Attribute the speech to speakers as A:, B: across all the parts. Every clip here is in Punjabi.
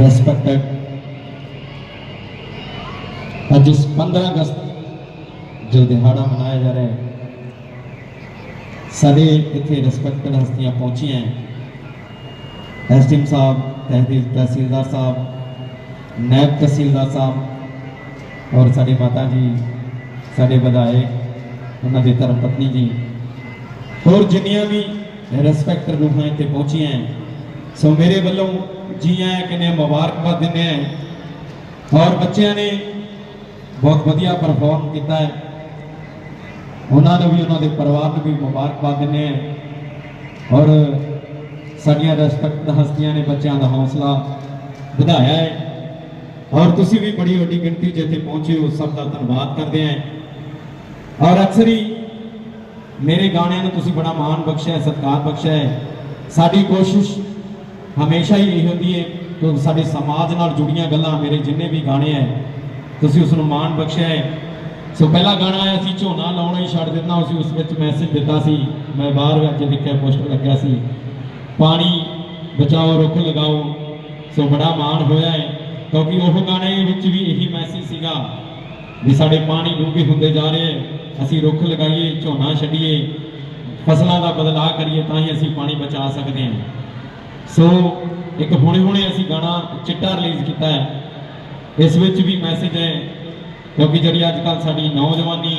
A: respected ਅੱਜ ਇਸ 15 ਅਗਸਤ ਜੋ ਦਿਹਾੜਾ ਮਨਾਇਆ ਜਾ ਰਿਹਾ ਹੈ, ਸਾਰੇ ਇੱਥੇ ਰਿਸਪੈਕਟਡ ਹਸਤੀਆਂ ਪਹੁੰਚੀਆਂ ਐਸਟੀਐਮ ਸਾਹਿਬ, ਤਹਿਸੀਲ ਤਹਿਸੀਲਦਾਰ ਸਾਹਿਬ ਨਾਇਬ ਤਹਿਸੀਲਦਾਰ ਸਾਹਿਬ ਔਰ ਸਾਡੇ ਮਾਤਾ ਜੀ, ਸਾਡੇ ਵਿਧਾਇਕ, ਉਹਨਾਂ ਦੇ ਧਰਮ ਪਤਨੀ ਜੀ, ਹੋਰ ਜਿੰਨੀਆਂ ਵੀ ਰਿਸਪੈਕਟਡ ਰੂਹਾਂ ਇੱਥੇ ਪਹੁੰਚੀਆਂ ਹੈ। ਸੋ ਮੇਰੇ ਵੱਲੋਂ ਜੀਆਂ ਆਇਆਂ ਕਹਿੰਦੇ ਮੁਬਾਰਕਬਾਦ ਦਿੰਦੇ ਆ। ਔਰ ਬੱਚਿਆਂ ਨੇ ਬਹੁਤ ਵਧੀਆ ਪਰਫਾਰਮ ਕੀਤਾ ਹੈ। ਉਹਨਾਂ ਨੂੰ ਵੀ, ਉਹਨਾਂ ਦੇ ਪਰਿਵਾਰ ਨੂੰ ਵੀ ਮੁਬਾਰਕਬਾਦ ਦਿੰਦੇ ਆ। ਔਰ ਸਾਡੀਆਂ ਰਿਸਪੈਕਟ ਹਸਤੀਆਂ ਨੇ ਬੱਚਿਆਂ ਦਾ ਹੌਸਲਾ ਵਧਾਇਆ ਹੈ। ਔਰ ਤੁਸੀਂ ਵੀ ਬੜੀ ਵੱਡੀ ਗਿਣਤੀ 'ਚ ਇੱਥੇ ਪਹੁੰਚੇ ਹੋ, ਸਭ ਦਾ ਧੰਨਵਾਦ ਕਰਦੇ ਹਾਂ ਔਰ ਅਕਸਰ ਹੀ ਮੇਰੇ ਗਾਣਿਆਂ ਨੂੰ ਤੁਸੀਂ ਬੜਾ ਮਾਣ ਬਖਸ਼ਿਆ, ਸਤਿਕਾਰ ਬਖਸ਼ਿਆ ਹੈ। ਸਾਡੀ ਕੋਸ਼ਿਸ਼ ਹਮੇਸ਼ਾ ਹੀ ਇਹ ਹੁੰਦੀ ਹੈ ਕਿ ਸਾਡੇ ਸਮਾਜ ਨਾਲ ਜੁੜੀਆਂ ਗੱਲਾਂ ਮੇਰੇ ਜਿੰਨੇ ਵੀ ਗਾਣੇ ਹੈ ਤੁਸੀਂ ਉਸ ਨੂੰ ਮਾਣ ਬਖਸ਼ਿਆ ਹੈ ਸੋ ਪਹਿਲਾ ਗਾਣਾ ਆਇਆ ਸੀ, ਝੋਨਾ ਲਾਉਣਾ ਹੀ ਛੱਡ ਦਿੱਤਾ ਸੀ ਉਸ ਵਿੱਚ ਮੈਸੇਜ ਦਿੱਤਾ ਸੀ। ਮੈਂ ਬਾਹਰ ਵਿੱਚ ਦੇਖਿਆ ਪੋਸਟਰ ਲੱਗਿਆ ਸੀ। ਪਾਣੀ ਬਚਾਓ, ਰੁੱਖ ਲਗਾਓ। ਸੋ ਬੜਾ ਮਾਣ ਹੋਇਆ ਹੈ ਕਿਉਂਕਿ ਉਹ ਗਾਣੇ ਵਿੱਚ ਵੀ ਇਹੀ ਮੈਸੇਜ ਸੀਗਾ ਵੀ ਸਾਡੇ ਪਾਣੀ ਡੂੰਘੇ ਹੁੰਦੇ ਜਾ ਰਹੇ ਹੈ ਅਸੀਂ ਰੁੱਖ ਲਗਾਈਏ, ਝੋਨਾ ਛੱਡੀਏ, ਫਸਲਾਂ ਦਾ ਬਦਲਾਅ ਕਰੀਏ, ਤਾਂ ਹੀ ਅਸੀਂ ਪਾਣੀ ਬਚਾ ਸਕਦੇ ਹਾਂ ਸੋ ਇੱਕ ਹੁਣੇ ਹੁਣੇ ਅਸੀਂ ਗਾਣਾ ਚਿੱਟਾ ਰਿਲੀਜ਼ ਕੀਤਾ ਹੈ। ਇਸ ਵਿੱਚ ਵੀ ਮੈਸੇਜ ਹੈ, ਕਿਉਂਕਿ ਜਿਹੜੀ ਅੱਜ ਕੱਲ ਸਾਡੀ ਨੌਜਵਾਨੀ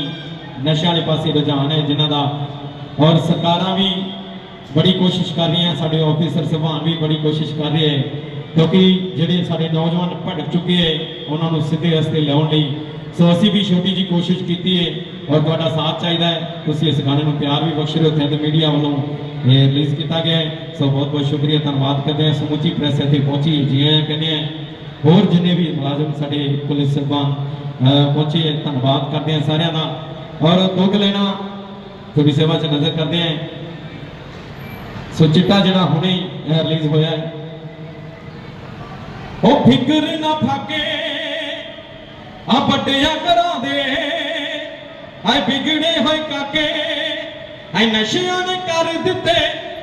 A: ਨਸ਼ਿਆਂ ਵਾਲੇ ਪਾਸੇ ਰੁਝਾਨ ਹੈ ਜਿਨ੍ਹਾਂ ਦਾ, ਔਰ ਸਰਕਾਰਾਂ ਵੀ ਬੜੀ ਕੋਸ਼ਿਸ਼ ਕਰ ਰਹੀਆਂ, ਸਾਡੇ ਆਫੀਸਰ ਸਭਾਨ ਵੀ ਬੜੀ ਕੋਸ਼ਿਸ਼ ਕਰ ਰਹੇ ਹੈ, ਕਿਉਂਕਿ ਜਿਹੜੇ ਸਾਡੇ ਨੌਜਵਾਨ ਭਟਕ ਚੁੱਕੇ ਹੈ, ਉਹਨਾਂ ਨੂੰ ਸਿੱਧੇ ਰਸਤੇ ਲਿਆਉਣ ਲਈ। ਸੋ ਅਸੀਂ ਵੀ ਛੋਟੀ ਜੀ ਕੋਸ਼ਿਸ਼ ਕੀਤੀ ਹੈ ਔਰ ਤੁਹਾਡਾ ਸਾਥ ਚਾਹੀਦਾ ਹੈ। ਤੁਸੀਂ ਇਸ ਗਾਣੇ ਨੂੰ ਪਿਆਰ ਵੀ ਬਖਸ਼ ਰਹੇ ਹੋ ਤੇ ਮੀਡੀਆ ਵੱਲੋਂ ਇਹ ਰਿਲੀਜ਼ ਕੀਤਾ ਗਿਆ ਸੋ ਬਹੁਤ ਬਹੁਤ ਸ਼ੁਕਰੀਆ, ਧੰਨਵਾਦ ਕਰਦੇ ਹਾਂ। ਸਮੁੱਚੀ ਪ੍ਰੈਸ ਇੱਥੇ ਪਹੁੰਚੀ ਜੀ ਕਹਿੰਦੇ ਹਾਂ। ਹੋਰ ਜਿੰਨੇ ਵੀ ਮੁਲਾਜ਼ਮ ਸਾਡੇ ਪੁਲਿਸ ਸਰਬਾਨ ਪਹੁੰਚੇ ਧੰਨਵਾਦ ਕਰਦੇ ਹਾਂ ਸਾਰਿਆਂ ਦਾ। ਔਰ ਦੁੱਖ ਲੈਣਾ, ਤੁਹਾਡੀ ਸੇਵਾ 'ਚ ਨਜ਼ਰ ਕਰਦੇ ਹਾਂ। ਸੋ ਚਿੱਟਾ ਜਿਹੜਾ ਹੁਣੇ ਰਿਲੀਜ਼ ਹੋਇਆ ਹੈ। ਉਹ ਫਿਕਰ ਨਾ ਫਾਕੇ ਆ ਵੱਡਿਆਂ ਘਰਾਂ ਦੇ ਹਾਏ ਵਿਗੜੇ ਹੋਏ ਕਾਕੇ, ਹਾਏ ਨਸ਼ਿਆਂ ਨੇ ਕਰ ਦਿੱਤੇ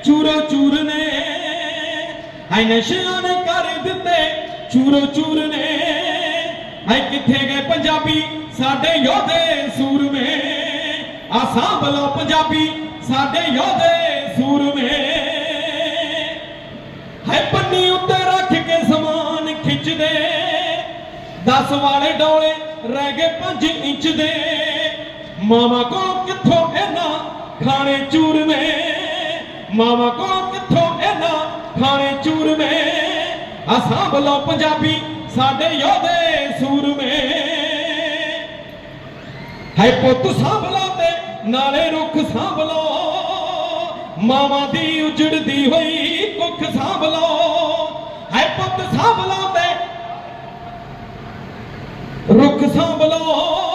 A: ਚੂਰੋ ਚੂਰ ਨੇ ਹਾਏ ਨਸ਼ਿਆਂ ਨੇ ਕਰ ਦਿੱਤੇ ਚੂਰੋ ਚੂਰ ਨੇ ਹਾਏ ਕਿੱਥੇ ਗਏ ਪੰਜਾਬੀ ਸਾਡੇ ਯੋਧੇ ਸੂਰਮੇ? ਆ ਸਾਂਭ ਲਓ ਪੰਜਾਬੀ ਸਾਡੇ ਯੋਧੇ ਸੂਰਮੇ। ਹੈ ਪੰਨੀ ਉੱਤੇ ਰੱਖ ਕੇ ਸਮਾਨ ਖਿੱਚਦੇ 10 ਵਾਲੇ ਡੋਲੇ ਰਹਿ ਗਏ 5 ਇੰਚ ਦੇ। ਮਾਮਾ ਕੋਲ ਕਿੱਥੋਂ ਇਹਨਾਂ ਖਾਣੇ ਚੂਰਮੇ ਮਾਮਾ ਕੋਲ ਕਿੱਥੋਂ ਇਹਨਾਂ ਖਾਣੇ ਚੂਰਮੇ ਆ ਸਾਂਭ ਲਓ ਪੰਜਾਬੀ ਸਾਡੇ ਯੋਧੇ ਸੂਰਮੇ ਹੈ ਪੁੱਤ ਸਾਂਭ ਲਓ ਤੇ ਨਾਲੇ ਰੁੱਖ ਸਾਂਭ ਲਓ ਮਾਵਾਂ ਦੀ ਉਜੜਦੀ ਹੋਈ ਕੁੱਖ ਸਾਂਭ ਲਓ ਹੈ ਪੁੱਤ ਸਾਂਭ ਲਓ ਤੇ ਰੁੱਖ ਸਾਂਭ ਲਓ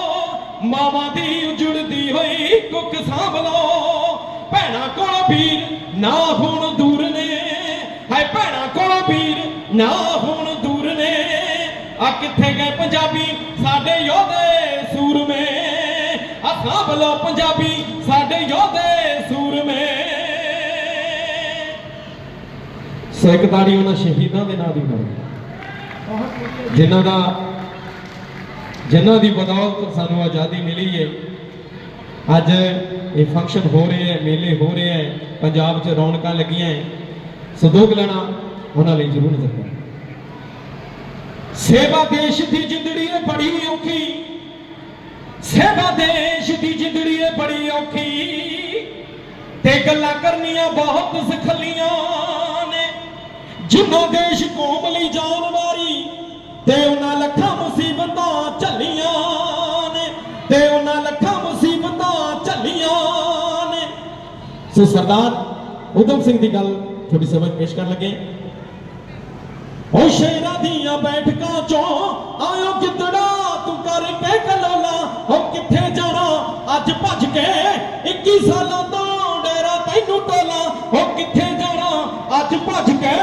A: ਮਾਵਾਂ ਦੀ ਉਜੜਦੀ ਹੋਈ ਕੁੱਖ ਸਾਂਭ ਲਓ ਭੈਣਾ ਕੋਲ ਵੀਰ ਨਾ ਹੁਣ ਦੂਰ ਨੇ। ਹੈ ਭੈਣਾ ਕੋਲ ਵੀਰ ਨਾ ਹੁਣ ਦੂਰ ਨੇ। ਆ ਕਿੱਥੇ ਗਏ ਪੰਜਾਬੀ ਸਾਡੇ ਯੋਧੇ ਸੂਰਮੇ? ਆ ਸਾਂਭ ਲਓ ਪੰਜਾਬੀ ਸਾਡੇ ਯੋਧੇ ਸੂਰਮੇ। ਸੋ ਇੱਕ ਤਾੜੀ ਉਹਨਾਂ ਸ਼ਹੀਦਾਂ ਦੇ ਨਾਂ ਦੀ ਕਰੋ ਜਿਨ੍ਹਾਂ ਦਾ ਜਿਨ੍ਹਾਂ ਦੀ ਬਦੌਲਤ ਸਾਨੂੰ ਆਜ਼ਾਦੀ ਮਿਲੀ ਹੈ। ਅੱਜ ਇਹ ਫੰਕਸ਼ਨ ਹੋ ਰਹੇ ਹੈ, ਮੇਲੇ ਹੋ ਰਹੇ ਹੈ, ਪੰਜਾਬ 'ਚ ਰੌਣਕਾਂ ਲੱਗੀਆਂ ਹੈ। ਸੋ ਦੋ ਲੈਣਾ ਉਹਨਾਂ ਲਈ ਜ਼ਰੂਰ ਨਜ਼ਰ ਕਰੋ ਸੇਵਾ ਦੇਸ਼ ਦੀ ਜ਼ਿੰਦੜੀ ਹੈ ਬੜੀ ਔਖੀ। ਸੇਵਾ ਦੇਸ਼ ਦੀ ਜ਼ਿੰਦੜੀ ਹੈ ਬੜੀ ਔਖੀ। ਤੇ ਗੱਲਾਂ ਕਰਨੀਆਂ ਬਹੁਤ ਸਖਲੀਆਂ ਨੇ। ਜਿਨ੍ਹਾਂ ਦੇਸ਼ ਕੌਮ ਲਈ ਜਾਨ ਵਾਰੀ ਤੇ ਉਹਨਾਂ ਲੱਖਾਂ ਮੁਸੀਬਤਾਂ ਝੱਲੀਆਂ ਨੇ, ਤੇ ਉਹਨਾਂ ਲੱਖਾਂ ਮੁਸੀਬਤਾਂ ਝੱਲੀਆਂ ਨੇ। ਸੋ ਸਰਦਾਰ ਉਦਮ ਸਿੰਘ ਦੀ ਗੱਲ ਤੁਹਾਡੀ ਸਮਝ ਪੇਸ਼ ਕਰਨ ਲੱਗੇ। ਉਹ ਸ਼ੇਰਾਂ ਦੀਆਂ ਬੈਠਕਾਂ ਚੋਂ ਆਇਓ ਗਿੱਦੜਾ, ਤੂੰ ਕਰਕੇ ਕਲੋਲਾ, ਉਹ ਕਿੱਥੇ ਜਾਣਾ? ਅੱਜ ਭੱਜ ਕੇ 21 ਸਾਲਾਂ ਤੋਂ ਡੇਰਾ ਤੈਨੂੰ ਟੋਲਾ, ਉਹ ਕਿੱਥੇ ਜਾਣਾ? ਅੱਜ ਭੱਜ ਕੇ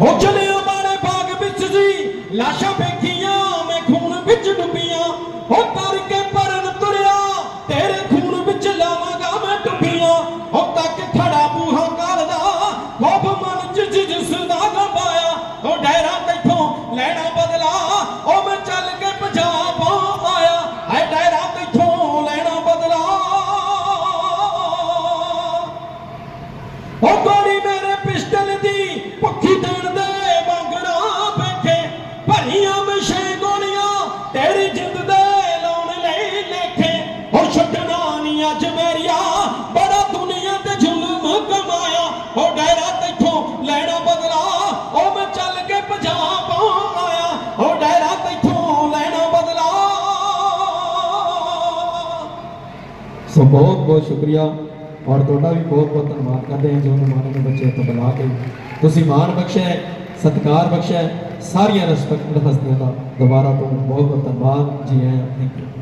A: ਉਹ ਚਲਿਆ ਮਾਰੇ ਬਾਗ ਵਿੱਚ ਸੀ ਲਾਸ਼ਾਂ ਵੇਖੀਆਂ ਮੈਂ ਖੂਨ ਵਿੱਚ ਡੁੱਬੀਆਂ। ਉਹ ਉਹ ਮੈਂ ਚੱਲ ਕੇ ਪੰਜਾਬ ਆਇਆ, ਉਹ ਡੈਰਾ ਤੈਥੋਂ ਲੈਣਾ ਬਦਲਾ? ਸੋ ਬਹੁਤ ਬਹੁਤ ਸ਼ੁਕਰੀਆ। ਔਰ ਤੁਹਾਡਾ ਵੀ ਬਹੁਤ ਬਹੁਤ ਧੰਨਵਾਦ ਕਰਦੇ ਹਾਂ ਜੋ ਮਹਿਮਾਨਾਂ ਨੂੰ ਬੱਚੇ ਤੋਂ ਬੁਲਾ ਕੇ। ਤੁਸੀਂ ਮਾਣ ਬਖਸ਼ਿਆ ਸਤਿਕਾਰ ਬਖਸ਼ਿਆ ਸਾਰੀਆਂ ਰਿਸਪੈਕਟਡ ਹਸਤੀਆਂ ਦਾ ਦੁਬਾਰਾ ਤੋਂ ਬਹੁਤ ਬਹੁਤ ਧੰਨਵਾਦ। ਜੀ ਆਇਆਂ ਥੈਂਕ ਯੂ